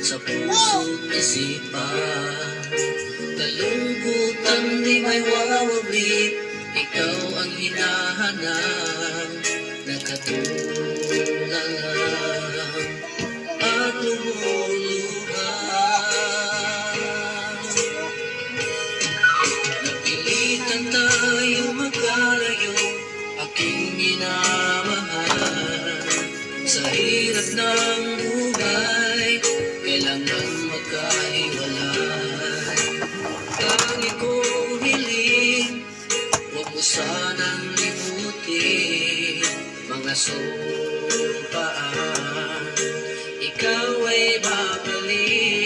Sa puso't isipan Kalungkutan di may wawaglit Ikaw ang hinahanap Nakatulala At lumuluhan Napilitan tayo magkalayo Aking minamahal. Sa hirap ng buhay sanang limutin Mga sumpaan Ikaw ay babalik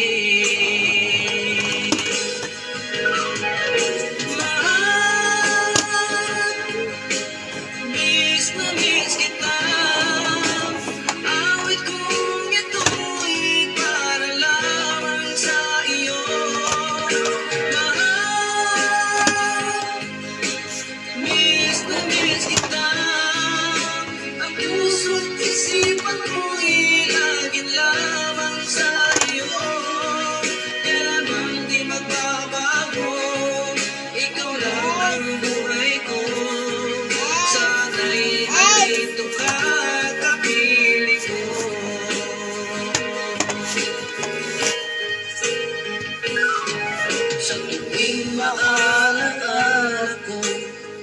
Sa tuwing maalaala ko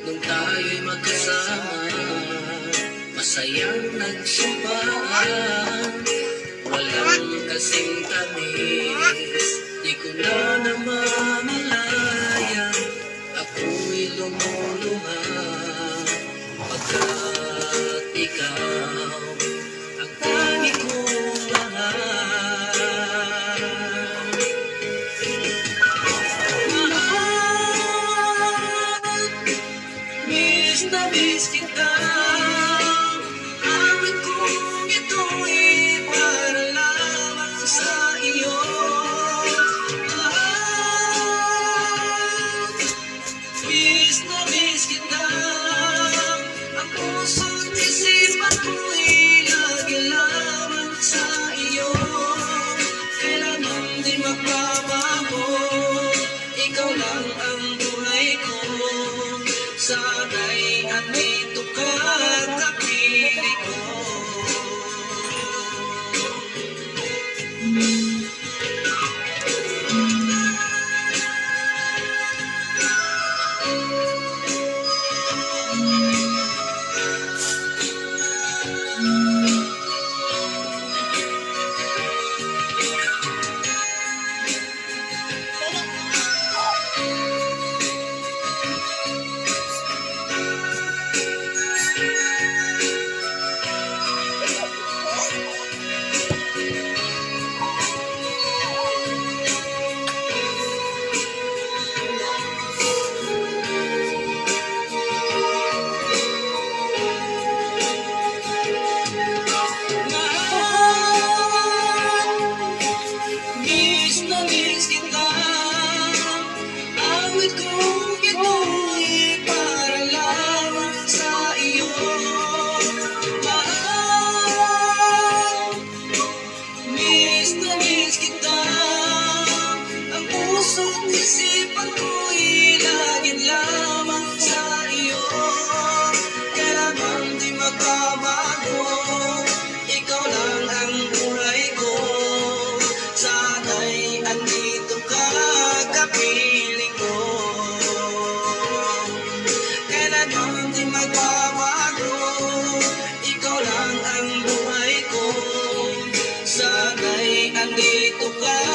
Nung tayo'y magkasama Masayang nagsumpaan Walang kasing tamis Di ko na namamalayan puso't isipan ko'y lagi lamang sa iyo. Kailanman di magbabago. Ikaw lang ang buhay ko. Sana'y nagbabago Ikaw lang ang buhay ko. Sana'y andito ka kapiling ko. Kailan man di magbabago Ikaw lang ang buhay ko. Sana'y andito ka